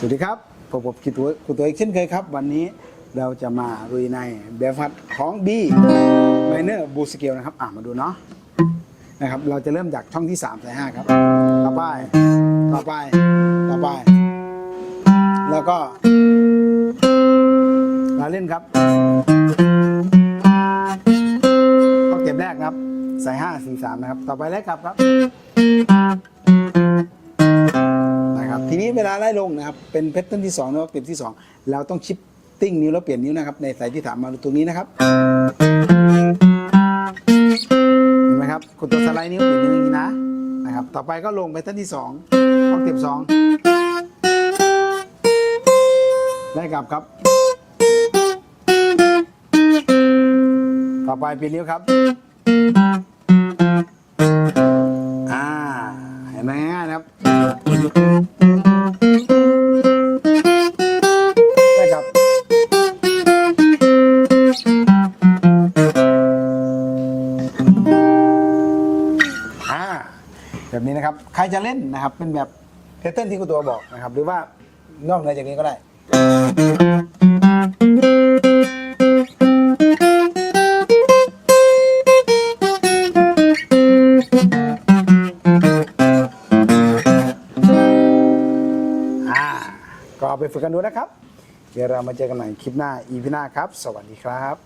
สวัสดีครับผมผมคิดตัวคุณตัวอีกเช่นเคยครับ วันนี้เราจะมาลุยในแบฟัดของ B minor b o o s c a l e นะครับ อ่ามาดูเนาะนะครับ เราจะเริ่มจากช่องที่3ใส่5ครับ ต่อไป ต่อไป ต่อไป แล้วก็ลาเล่นครับข้อเก็บแรกครับใส่5 4 3 นะครับ ต่อไปแรกกลับครับครับ เวลาไล่ลงนะครับ เป็นแพทเทิร์นที่2นะครับต็มที่ 2 เราต้องชิปติ้งนิ้วแล้วเปลี่ยนนิ้วนะครับ ในสายที่ถามมาตรงนี้นะครับ เห็นไหมครับกดตัวสไลด์นิ้วเปลี่ยนนิ้วอย่างนี้นะนะครับ ต่อไปก็ลงแพทเทิร์นที่2องเต็มสองไล่กลับครับ ต่อไปเปลี่ยนนิ้วครับอ่าเห็นไหมง่ายนะครับ แบบนี้นะครับ ใครจะเล่นนะครับ เป็นแบบเพเทิร์นที่คุณตัวบอกนะครับ หรือว่านอกเหนือจากนี้ก็ได้ อ่า ก็ไปฝึกกันดูนะครับ เดี๋ยวเรามาเจอกันใหม่คลิปหน้า อีพีหน้าครับ สวัสดีครับ